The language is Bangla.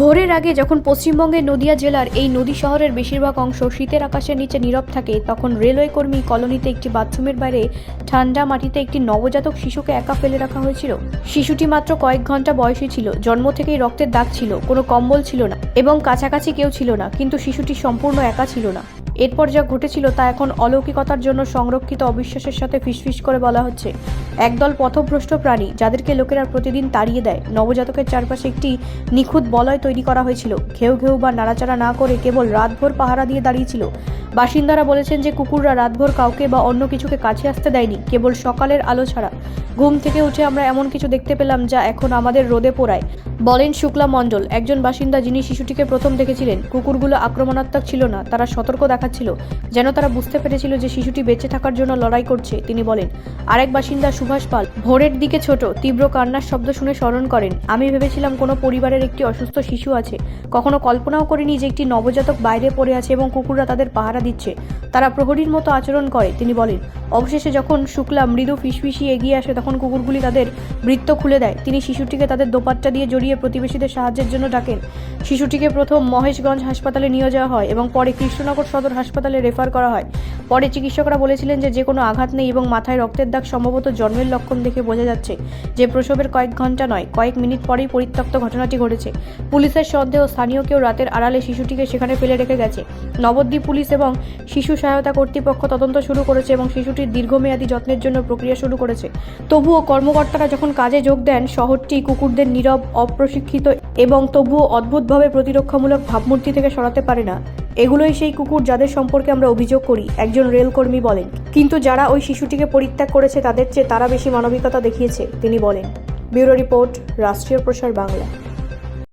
ভোরের আগে যখন পশ্চিমবঙ্গের নদিয়া জেলার এই নদী শহরের বেশিরভাগ অংশ শীতের আকাশের নিচে নীরব থাকে, তখন রেলওয়ে কর্মী কলোনিতে একটি বাথরুমের বাইরে ঠান্ডা মাটিতে একটি নবজাতক শিশুকে একা ফেলে রাখা হয়েছিল। শিশুটি মাত্র কয়েক ঘণ্টা বয়সী ছিল, জন্ম থেকেই রক্তের দাগ ছিল, কোনো কম্বল ছিল না এবং কাছাকাছি কেউ ছিল না, কিন্তু শিশুটি সম্পূর্ণ একা ছিল না। এরপর যা ঘটেছিল তা এখন অলৌকিকতার জন্য সংরক্ষিত অবিশ্বাসের সাথে ফিসফিস করে বলা হচ্ছে। একদল পথভ্রষ্ট প্রাণী, যাদেরকে লোকেরা প্রতিদিন তাড়িয়ে দেয়। নবজাতকের চারপাশে একটি নিখুঁত বলয় তৈরি করা হয়েছিল। ঘেউ ঘেউ বা নাড়াচাড়া না করে কেবল রাতভর পাহারা দিয়ে দাঁড়িয়েছিল। বাসিন্দারা বলেছেন যে, কুকুররা রাতভর কাউকে বা অন্য কিছুকে কাছে আসতে দেয়নি, কেবল সকালের আলো ছাড়া। ঘুম থেকে উঠে আমরা এমন কিছু দেখতে পেলাম যা এখন আমাদের রোদে পোড়ায়। বলেন, শুক্লা মণ্ডল, একজন বাসিন্দা যিনি শিশুটিকে প্রথম দেখেছিলেন, কুকুরগুলো আক্রমণাত্মক ছিল না, তারা সতর্ক দেখাচ্ছিল, যেন তারা বুঝতে পেরেছিল যে শিশুটি বেঁচে থাকার জন্য লড়াই করছে, তিনি বলেন। আরেক বাসিন্দা সুভাষ পাল, ভোরের দিকে ছোট, তীব্র কান্নার শব্দ শুনে স্মরণ করেন, আমি ভেবেছিলাম কোনো পরিবারের একটি অসুস্থ শিশু আছে, কখনো কল্পনাও করিনি যে একটি নবজাতক বাইরে পড়ে আছে এবং কুকুররা তাদের পাহারা দিচ্ছে, তারা প্রহরীর মতো আচরণ করে তিনি বলেন। অবশেষে যখন শুক্লা মৃদু ফিসফিসি এগিয়ে আসে, তখন কুকুরগুলি তাদের বৃত্ত খুলে দেয়, তিনি শিশুটিকে তাদের দোপাট্টা দিয়ে জড়িয়ে প্রতিবেশীদের সাহায্যের জন্য ডাকেন। শিশুটিকে প্রথম মহেশগঞ্জ হাসপাতালে নিয়ে যাওয়া হয় এবং পরে কৃষ্ণনগর সদর হাসপাতালে রেফার করা হয়। পরে চিকিৎসকরা বলেছিলেন যে যে কোনো আঘাত নেই এবং মাথায় রক্তের দাগ সম্ভবত জন্মের লক্ষণ দেখে বোঝা যাচ্ছে যে প্রসবের কয়েক ঘণ্টা নয়, কয়েক মিনিট পরেই পরিত্যক্ত ঘটনাটি ঘটেছে। পুলিশের সন্দেহ স্থানীয় কেউ রাতের আড়ালে শিশুটিকে সেখানে ফেলে রেখে গেছে। নবদ্বীপ পুলিশ এবং শিশু সহায়তা কর্তৃপক্ষ তদন্ত শুরু করেছে এবং শিশুটির দীর্ঘমেয়াদী যত্নের জন্য প্রক্রিয়া শুরু করেছে। তবুও কর্মকর্তারা যখন কাজে যোগ দেন, শহরটি কুকুরদের নীরব, অপ্রশিক্ষিত এবং তবুও অদ্ভুতভাবে প্রতিরক্ষামূলক ভাবমূর্তি থেকে সরাতে পারে না। এগুলোই সেই কুকুর যাদের সম্পর্কে আমরা অভিযোগ করি, একজন রেলকর্মী বলেন। কিন্তু যারা ওই শিশুটিকে পরিত্যাগ করেছে, তাদের চেয়ে তারা বেশি মানবিকতা দেখিয়েছে, তিনি বলেন। ব্যুরো রিপোর্ট, রাষ্ট্রীয় প্রসার বাংলা।